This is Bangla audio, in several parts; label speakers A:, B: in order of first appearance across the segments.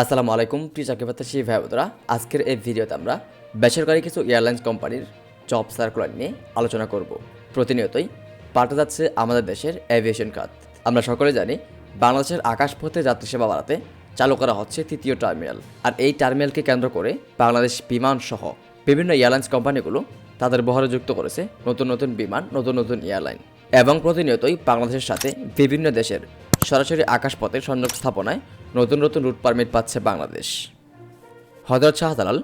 A: আসসালামু আলাইকুম, প্রিয় চাকরি প্রত্যাশী ভাই বোনেরা আজকের এই ভিডিওতে আমরা বেসরকারি কিছু এয়ারলাইন্স কোম্পানির জব সার্কুলার নিয়ে আলোচনা করব। প্রতিনিয়তই পাল্টে যাচ্ছে আমাদের দেশের এভিয়েশন খাত আমরা সকলে জানি, বাংলাদেশের আকাশপথে যাত্রী সেবা বাড়াতে চালু করা হচ্ছে তৃতীয় টার্মিনাল। আর এই টার্মিনালকে কেন্দ্র করে বাংলাদেশ বিমান সহ বিভিন্ন এয়ারলাইন্স কোম্পানিগুলো তাদের বহরে যুক্ত করেছে নতুন নতুন বিমান, নতুন নতুন এয়ারলাইন। এবং প্রতিনিয়তই বাংলাদেশের সাথে বিভিন্ন দেশের সরাসরি আকাশপথের সংযোগ স্থাপনায় নতুন নতুন রুট পারমিট পাচ্ছে বাংলাদেশ। হজরত শাহজালাল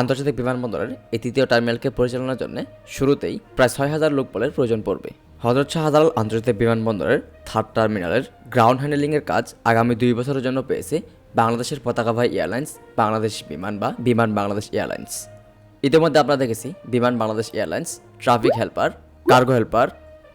A: আন্তর্জাতিক বিমানবন্দরের এই তৃতীয় টার্মিনালকে পরিচালনার জন্য শুরুতেই প্রায় ছয় হাজার লোক বলের প্রয়োজন পড়বে। হজরত শাহজালাল আন্তর্জাতিক বিমানবন্দরের থার্ড টার্মিনালের গ্রাউন্ড হ্যান্ডেলিংয়ের কাজ আগামী দুই বছরের জন্য পেয়েছে বাংলাদেশের পতাকাবাহী এয়ারলাইন্স, বাংলাদেশ বিমান বা বিমান বাংলাদেশ এয়ারলাইন্স। ইতিমধ্যে আমরা দেখেছি Biman Bangladesh airlines, traffic helper, cargo helper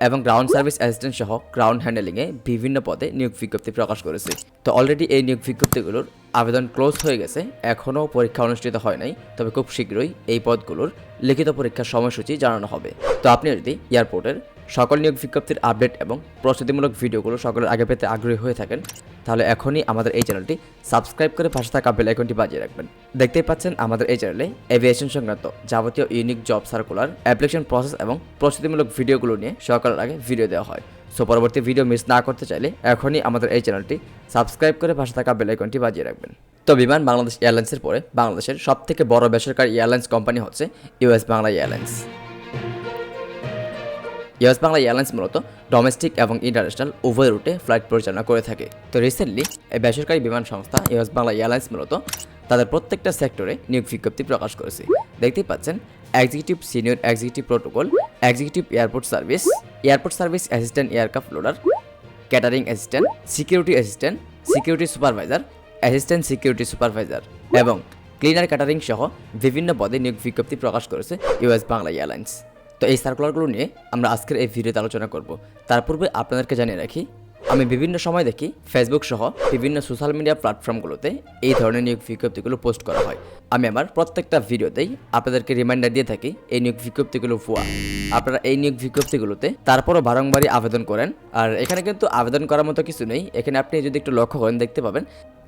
A: এবং গ্রাউন্ড সার্ভিস অ্যাসিস্ট্যান্ট সহ গ্রাউন্ড হ্যান্ডেলিংয়ে বিভিন্ন পদে নিয়োগ বিজ্ঞপ্তি প্রকাশ করেছে। তো অলরেডি এই নিয়োগ বিজ্ঞপ্তিগুলোর আবেদন ক্লোজ হয়ে গেছে, এখনও পরীক্ষা অনুষ্ঠিত হয় নাই, তবে খুব শীঘ্রই এই পদগুলোর লিখিত পরীক্ষার সময়সূচি জানানো হবে। তো আপনি যদি এয়ারপোর্টের সকল নিয়োগ বিজ্ঞপ্তির আপডেট এবং প্রস্তুতিমূলক ভিডিওগুলো সকলের আগে পেতে আগ্রহী হয়ে থাকেন, তাহলে এখনই আমাদের এই চ্যানেলটি সাবস্ক্রাইব করে পাশে থাকা বেল আইকনটি বাজিয়ে রাখবেন। দেখতেই পাচ্ছেন আমাদের এই চ্যানেলে এভিয়েশন সংক্রান্ত যাবতীয় unique job circular, application process এবং প্রস্তুতিমূলক ভিডিওগুলো নিয়ে সকলের আগে ভিডিও দেওয়া হয়। সো পরবর্তী ভিডিও মিস না করতে চাইলে এখনই আমাদের এই চ্যানেলটি সাবস্ক্রাইব করে পাশে থাকা বেল আইকনটি বাজিয়ে রাখবেন। তো বিমান বাংলাদেশ এয়ারলাইন্সের পরে বাংলাদেশের সবথেকে বড় বেসরকারি এয়ারলাইন্স কোম্পানি হচ্ছে US Bangla airlines. US Bangla airlines মূলত ডোমেস্টিক এবং ইন্টারন্যাশনাল উভয় রুটে ফ্লাইট পরিচালনা করে থাকে। তো রিসেন্টলি এই বেসরকারি বিমান সংস্থা ইয়াস বাংলা এয়ারলাইন্স মূলত তাদের প্রত্যেকটা সেক্টরে নিয়োগ বিজ্ঞপ্তি প্রকাশ করেছে। দেখতেই পাচ্ছেন executive senior executive protocol executive airport service airport service assistant aircraft loader catering assistant security assistant security supervisor assistant security supervisor এবং ক্লিনার ক্যাটারিং সহ বিভিন্ন পদে নিয়োগ বিজ্ঞপ্তি প্রকাশ করেছে ইউএস বাংলা এয়ারলাইন্স। তো এই সার্কুলারগুলো নিয়ে আমরা আজকের এই ভিডিওতে আলোচনা করব। তার পূর্বে আপনাদেরকে জানিয়ে রাখি, আমি বিভিন্ন সময় দেখি ফেসবুক সহ বিভিন্ন সোশ্যাল মিডিয়া প্ল্যাটফর্মগুলোতে এই ধরনের নিয়োগ বিজ্ঞপ্তিগুলো পোস্ট করা হয়। আমি আমার প্রত্যেকটা ভিডিওতেই আপনাদেরকে রিমাইন্ডার দিয়ে থাকি এই নিয়োগ বিজ্ঞপ্তিগুলো ভুয়া। আপনারা এই নিয়োগ বিজ্ঞপ্তিগুলোতে তারপরও বারংবারই আবেদন করেন। আর এখানে কিন্তু আবেদন করার মতো কিছু নেই। এখানে আপনি যদি একটু লক্ষ্য করেন, দেখতে পাবেন,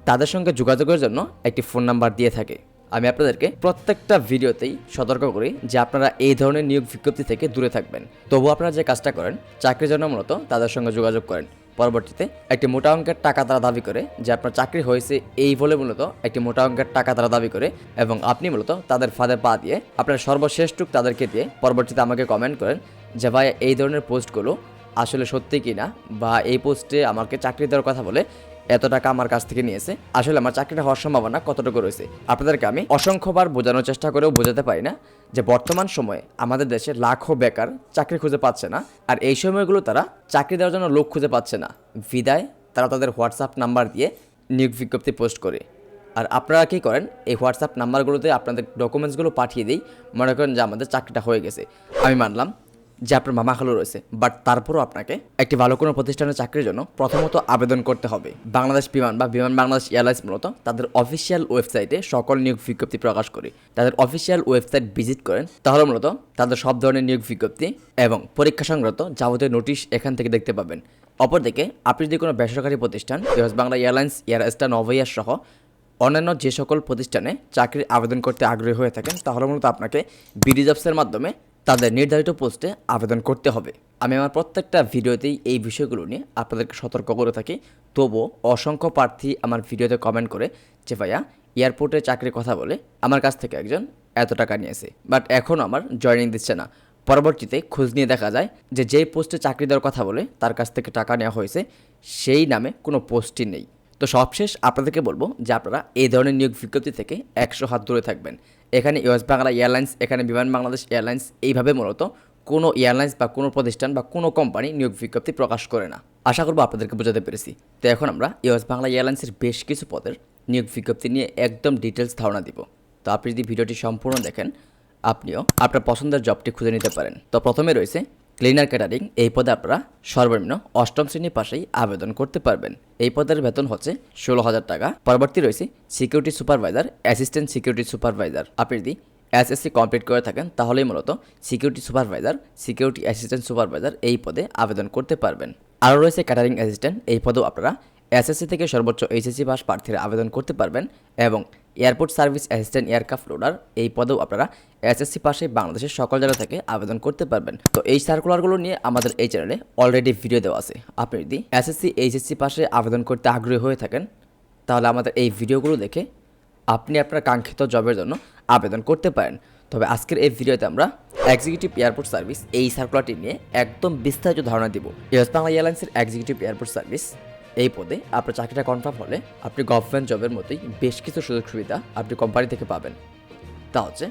A: তাদের সঙ্গে যোগাযোগের জন্য একটি ফোন নাম্বার দিয়ে থাকে। আমি আপনাদেরকে প্রত্যেকটা ভিডিওতেই সতর্ক করি যে আপনারা এই ধরনের নিয়োগ বিজ্ঞপ্তি থেকে দূরে থাকবেন। তবু আপনারা যে কাজটা করেন, চাকরির জন্য মূলত তাদের সঙ্গে যোগাযোগ করেন। পরবর্তীতে একটি মোটা অঙ্কের টাকা তারা দাবি করে যে আপনার চাকরি হয়েছে এই বলে মূলত একটি মোটা অঙ্কের টাকা তারা দাবি করে এবং আপনি মূলত তাদের ফাঁদে পা দিয়ে আপনার সর্বশ্রেষ্ঠটুক তাদেরকে দিয়ে পরবর্তীতে আমাকে কমেন্ট করেন যে, ভাই, এই ধরনের পোস্টগুলো আসলে সত্যি কি না বা এই পোস্টে আমাকে চাকরি দেওয়ার কথা বলে এত টাকা আমার কাছ থেকে নিয়েছে। আসলে আমার চাকরিটা হওয়ার সম্ভাবনা কতটুকু রয়েছে? আপনাদেরকে আমি অসংখ্যবার বোঝানোর চেষ্টা করেও বোঝাতে পারি না যে বর্তমান সময়ে আমাদের দেশে লাখো বেকার চাকরি খুঁজে পাচ্ছে না, আর এই সময়গুলো তারা চাকরি দেওয়ার জন্য লোক খুঁজে পাচ্ছে না। বিদায়, তারা তাদের হোয়াটসঅ্যাপ নাম্বার দিয়ে নিয়োগ বিজ্ঞপ্তি পোস্ট করে। আর আপনারা কী করেন? এই হোয়াটসঅ্যাপ নাম্বারগুলোতে আপনাদের ডকুমেন্টসগুলো পাঠিয়ে দিই। মনে করেন যে আমাদের চাকরিটা হয়ে গেছে। আমি মানলাম যে আপনার মামা খালু রয়েছে বাট তারপরও আপনাকে একটি ভালো কোনো প্রতিষ্ঠানের চাকরির জন্য প্রথমত আবেদন করতে হবে। বাংলাদেশ বিমান বা বিমান বাংলাদেশ এয়ারলাইন্স মূলত তাদের অফিসিয়াল ওয়েবসাইটে সকল নিয়োগ বিজ্ঞপ্তি প্রকাশ করে। তাদের অফিসিয়াল ওয়েবসাইট ভিজিট করেন, তাহলে মূলত তাদের সব ধরনের নিয়োগ বিজ্ঞপ্তি এবং পরীক্ষা সংক্রান্ত যাবতীয় নোটিশ এখান থেকে দেখতে পাবেন। অপরদিকে, আপনি যদি কোনো বেসরকারি প্রতিষ্ঠান Bangla airlines air star Novoair সহ অন্যান্য যে সকল প্রতিষ্ঠানে চাকরির আবেদন করতে আগ্রহী হয়ে থাকেন, তাহলে মূলত আপনাকে বিডি জবসের মাধ্যমে তাদের নির্ধারিত পোস্টে আবেদন করতে হবে। আমি আমার প্রত্যেকটা ভিডিওতেই এই বিষয়গুলো নিয়ে আপনাদেরকে সতর্ক করে থাকি। তবুও অসংখ্য প্রার্থী আমার ভিডিওতে কমেন্ট করে যে, ভাইয়া, এয়ারপোর্টে চাকরির কথা বলে আমার কাছ থেকে একজন এত টাকা নিয়েছে বাট এখনও আমার জয়েনিং দিচ্ছে না। পরবর্তীতে খোঁজ নিয়ে দেখা যায় যে, যেই পোস্টে চাকরি দেওয়ার কথা বলে তার কাছ থেকে টাকা নেওয়া হয়েছে, সেই নামে কোনো পোস্টই নেই। তো সবশেষ আপনাদেরকে বলব যে আপনারা এই ধরনের নিয়োগ বিজ্ঞপ্তি থেকে একশো হাত দূরে থাকবেন। এখানে ইউএস বাংলা এয়ারলাইন্স, এখানে বিমান বাংলাদেশ এয়ারলাইন্স এইভাবে মূলত কোনো এয়ারলাইন্স বা কোনো প্রতিষ্ঠান বা কোনো কোম্পানি নিয়োগ বিজ্ঞপ্তি প্রকাশ করে না। আশা করব আপনাদেরকে বোঝাতে পেরেছি। তো এখন আমরা ইউএস বাংলা এয়ারলাইন্সের বেশ কিছু পদের নিয়োগ বিজ্ঞপ্তি নিয়ে একদম ডিটেলস ধারণা দিব। তো আপনি যদি ভিডিওটি সম্পূর্ণ দেখেন, আপনিও আপনার পছন্দের জবটি খুঁজে নিতে পারেন। তো প্রথমে রয়েছে ক্লিনার ক্যাটারিং এই পদে আপনারা সর্বনিম্ন অষ্টম শ্রেণি পাশেই আবেদন করতে পারবেন। এই পদের বেতন হচ্ছে ষোলো হাজার টাকা। পরবর্তী রয়েছে security supervisor, assistant security supervisor. আপনি যদি এসএসসি কমপ্লিট করে থাকেন, তাহলেই মূলত security supervisor, security assistant supervisor এই পদে আবেদন করতে পারবেন। আরও রয়েছে ক্যাটারিং অ্যাসিস্ট্যান্ট, এই পদেও আপনারা এসএসসি থেকে সর্বোচ্চ এইচএসসি পাস প্রার্থীরা আবেদন করতে পারবেন এবং airport service assistant aircraft loader, এই পদেও আপনারা এসএসসি পাশে বাংলাদেশের সকল জেলা থেকে আবেদন করতে পারবেন। তো এই সার্কুলারগুলো নিয়ে আমাদের এই চ্যানেলে অলরেডি ভিডিও দেওয়া আছে। আপনি যদি এসএসসি, এইচএসসি পাশে আবেদন করতে আগ্রহী হয়ে থাকেন, তাহলে আমাদের এই ভিডিওগুলো দেখে আপনি আপনার কাঙ্ক্ষিত জবের জন্য আবেদন করতে পারেন। তবে আজকের এই ভিডিওতে আমরা এক্সিকিউটিভ এয়ারপোর্ট সার্ভিস এই সার্কুলারটি নিয়ে একদম বিস্তারিত ধারণা দিব। ইউএস বাংলা এয়ারলাইন্সের এক্সিকিউটিভ এয়ারপোর্ট সার্ভিস এই পদে আপনার চাকরিটা কনফার্ম হলে আপনি গভর্নমেন্ট জবের মতোই বেশ কিছু সুযোগ সুবিধা আপনি কোম্পানি থেকে পাবেন। তা হচ্ছে,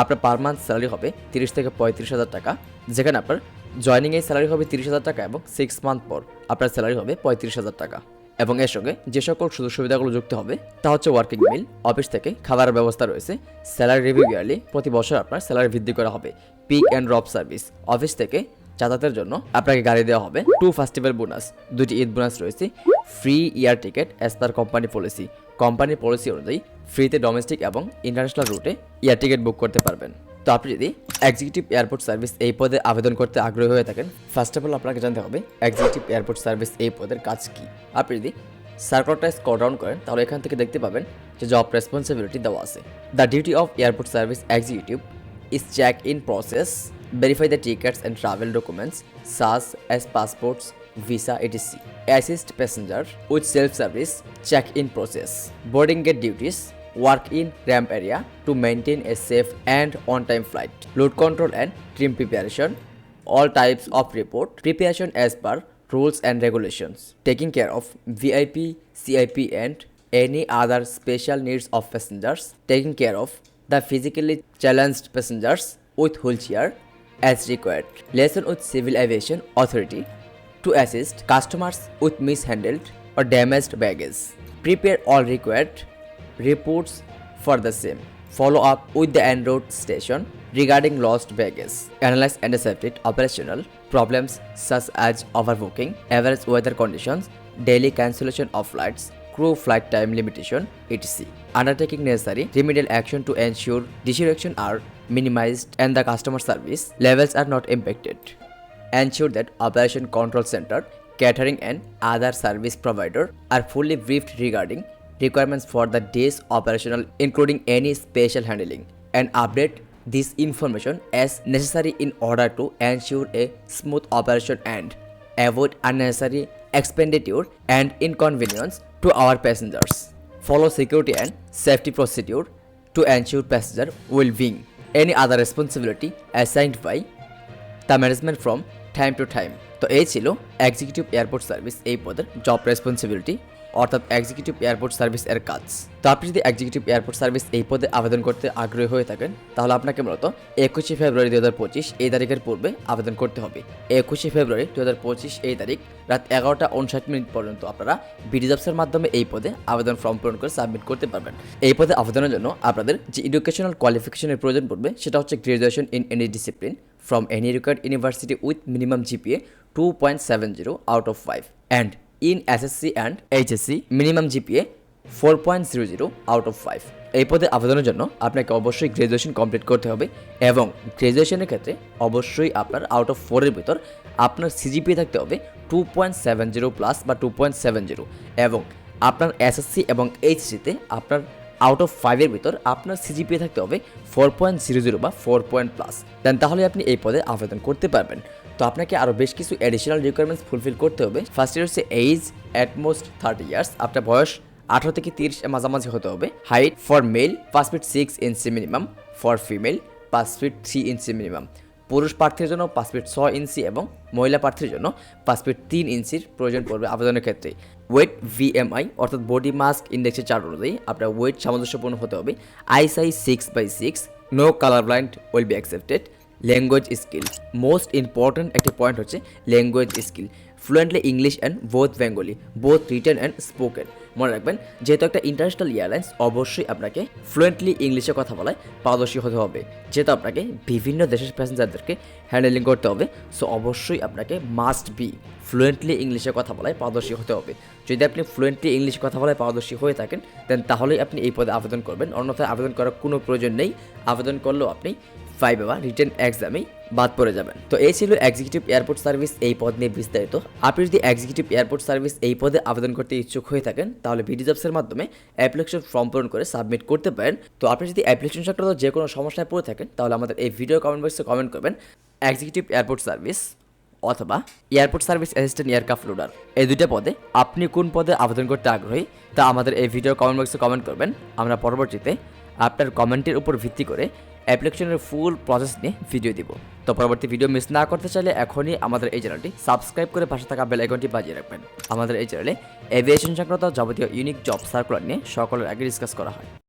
A: আপনার পার মান্থ স্যালারি হবে তিরিশ থেকে পঁয়ত্রিশ হাজার টাকা, যেখানে আপনার জয়নিং এই স্যালারি হবে তিরিশ হাজার টাকা এবং সিক্স মান্থ পর আপনার স্যালারি হবে পঁয়ত্রিশ হাজার টাকা। এবং এর সঙ্গে যে সকল সুযোগ সুবিধাগুলো যুক্ত হবে, তা হচ্ছে ওয়ার্কিং মিল অফিস থেকে খাবারের ব্যবস্থা রয়েছে স্যালারি রিভিউ ইয়ারলি প্রতি বছর আপনার স্যালারি বৃদ্ধি করা হবে pick and drop service office থেকে যাতায়াতের জন্য আপনাকে গাড়ি দেওয়া হবে। টু ফেস্টিভ্যাল বোনাস দুটি ঈদ বোনাস রয়েছে। Free year ticket as per company policy কোম্পানির পলিসি অনুযায়ী ফ্রিতে ডোমেস্টিক এবং ইন্টারন্যাশনাল রুটে ইয়ার টিকিট বুক করতে পারবেন। তো আপনি যদি এক্সিকিউটিভ এয়ারপোর্ট সার্ভিস এই পদে আবেদন করতে আগ্রহী হয়ে থাকেন ফার্স্ট অফ অল আপনাকে জানতে হবে এক্সিকিউটিভ এয়ারপোর্ট সার্ভিস এই পদের কাজ কি। আপনি যদি সার্কুলারটা স্কল ডাউন করেন তাহলে এখান থেকে দেখতে পাবেন যে জব রেসপন্সিবিলিটি দেওয়া আছে। The duty of airport service executive is check in process, verify the tickets and travel documents such as passports, visa, etc. Assist passenger with self-service check-in process, boarding gate duties, work in ramp area to maintain a safe and on-time flight, load control and trim preparation, all types of report, preparation as per rules and regulations, taking care of VIP, CIP and any other special needs of passengers, taking care of the physically challenged passengers with wheelchair as required. Liaison with Civil Aviation Authority to assist customers with mishandled or damaged baggage. Prepare all required reports for the same. Follow up with the en route station regarding lost baggage. Analyze and intercept operational problems such as overbooking, average weather conditions, daily cancellation of flights, crew flight time limitation, etc. Undertaking necessary remedial action to ensure disruption are minimized and the customer service levels are not impacted. Ensure that Operation Control Center, catering and other service provider are fully briefed regarding requirements for the day's operational including any special handling and update this information as necessary in order to ensure a smooth operation and avoid unnecessary expenditure and inconvenience to our passengers. Follow security and safety procedure to ensure passenger well-being. Any other responsibility assigned by the management from time to time. তো এই ছিল এক্সিকিউটিভ এয়ারপোর্ট সার্ভিস এই পদের জব রেসপন্সিবিলিটি অর্থাৎ এক্সিকিউটিভ এয়ারপোর্ট সার্ভিস এর কাজ। তো আপনি যদি এক্সিকিউটিভ এয়ারপোর্ট সার্ভিস এই পদে আবেদন করতে আগ্রহী হয়ে থাকেন, তাহলে আপনাকে মূলত একুশে ফেব্রুয়ারি দু হাজার পঁচিশ এই তারিখের পূর্বে আবেদন করতে হবে। একুশে ফেব্রুয়ারি দু হাজার পঁচিশ এই তারিখ রাত এগারোটা উনষাট মিনিট পর্যন্ত আপনারা বিডি জবসের মাধ্যমে এই পদে আবেদন ফর্ম পূরণ করে সাবমিট করতে পারবেন। এই পদে আবেদনের জন্য আপনাদের যে এডুকেশনাল কোয়ালিফিকেশনের প্রয়োজন পড়বে, সেটা হচ্ছে graduation in any discipline from two point seven zero minimum GPA 2.70 out of 5 and in SSC and HSC minimum GPA 4.00 out of 5 এই পদে আবেদনের জন্য আপনাকে অবশ্যই গ্রাজুয়েশন কমপ্লিট করতে হবে এবং গ্রাজুয়েশনের ক্ষেত্রে অবশ্যই আপনার আউট অফ ফোরের ভিতর আপনার সিজিপিএ থাকতে হবে two point seven zero plus বা টু পয়েন্ট সেভেন জিরো এবং আপনার এসএসসি এবং এইচসিতে আপনার আউট অফ ফাইভের ভিতর আপনার সিজিপিএ থাকতে হবে ফোর পয়েন্ট জিরো জিরো বা ফোর পয়েন্ট প্লাস দেন তাহলে আপনি এই পদে আবেদন করতে পারবেন। তো আপনাকে আরও বেশ কিছু অ্যাডিশনাল রিকোয়ারমেন্টস ফুলফিল করতে হবে। ফার্স্ট ইয়ার হচ্ছে এইজ অ্যাটমোস্ট থার্টি ইয়ার্স আপনার বয়স আঠারো থেকে তিরিশ মাঝামাঝি হতে হবে। হাইট ফর মেল পাঁচ feet six inch minimum for female পাঁচ ফিট থ্রি ইঞ্চি মিনিমাম পুরুষ প্রার্থীর জন্য পাঁচ ফিট ছ ইঞ্চি এবং মহিলা প্রার্থীর জন্য পাঁচ ফিট তিন ইঞ্চির প্রয়োজন পড়বে আবেদনের ক্ষেত্রে। ওয়েট ভিএমআই অর্থাৎ বডি মাস্ক ইন্ডেক্সের চার্ট অনুযায়ী আপনার ওয়েট সামঞ্জস্যপূর্ণ হতে হবে। Eyesight six by six no colour blind will be accepted language skill most important একটি পয়েন্ট হচ্ছে language skill fluently English and both Bengali both written and spoken মনে রাখবেন, যেহেতু একটা ইন্টারন্যাশনাল এয়ারলাইন্স অবশ্যই আপনাকে ফ্লুয়েন্টলি ইংলিশে কথা বলায় পারদর্শী হতে হবে। যেহেতু আপনাকে বিভিন্ন দেশের প্যাসেঞ্জারদেরকে হ্যান্ডেলিং করতে হবে সো অবশ্যই আপনাকে মাস্ট বি ফ্লুয়েন্টলি ইংলিশে কথা বলায় পারদর্শী হতে হবে। যদি আপনি ফ্লুয়েন্টলি ইংলিশে কথা বলায় পারদর্শী হয়ে থাকেন দেন তাহলেই আপনি এই পদে আবেদন করবেন। অন্যথায় আবেদন করার কোনো প্রয়োজন নেই। আবেদন করলেও আপনি ফাইভ বা রিটেন এক্সামেই বাদ পড়ে যাবেন। তো এই ছিল এক্সিকিউটিভ এয়ারপোর্ট সার্ভিস এই পদ নিয়ে বিস্তারিত। আপনি যদি এক্সিকিউটিভ এয়ারপোর্ট সার্ভিস এই পদে আবেদন করতে ইচ্ছুক হয়ে থাকেন, তাহলে বিডি জবসের মাধ্যমে অ্যাপ্লিকেশন ফর্ম পূরণ করে সাবমিট করতে পারেন। তো আপনি যদি অ্যাপ্লিকেশন সংক্রান্ত যে কোনো সমস্যায় পড়ে থাকেন, তাহলে আমাদের এই ভিডিও কমেন্ট বক্সে কমেন্ট করবেন এক্সিকিউটিভ এয়ারপোর্ট সার্ভিস অথবা airport service assistant aircraft loader এই দুটো পদে আপনি কোন পদে আবেদন করতে আগ্রহী, তা আমাদের এই ভিডিও কমেন্ট বক্সে কমেন্ট করবেন। আমরা পরবর্তীতে আপনার কমেন্টের উপর ভিত্তি করে অ্যাপ্লিকেশনের ফুল প্রসেস নিয়ে ভিডিও দিব। তো পরবর্তী ভিডিও মিস না করতে চাইলে এখনই আমাদের এই চ্যানেলটি সাবস্ক্রাইব করে পাশে থাকা বেল আইকনটি বাজিয়ে রাখবেন। আমাদের এই চ্যানেলে এভিয়েশন সংক্রান্ত যাবতীয় ইউনিক জব সার্কুলার নিয়ে সকলের আগে ডিসকাস করা হয়।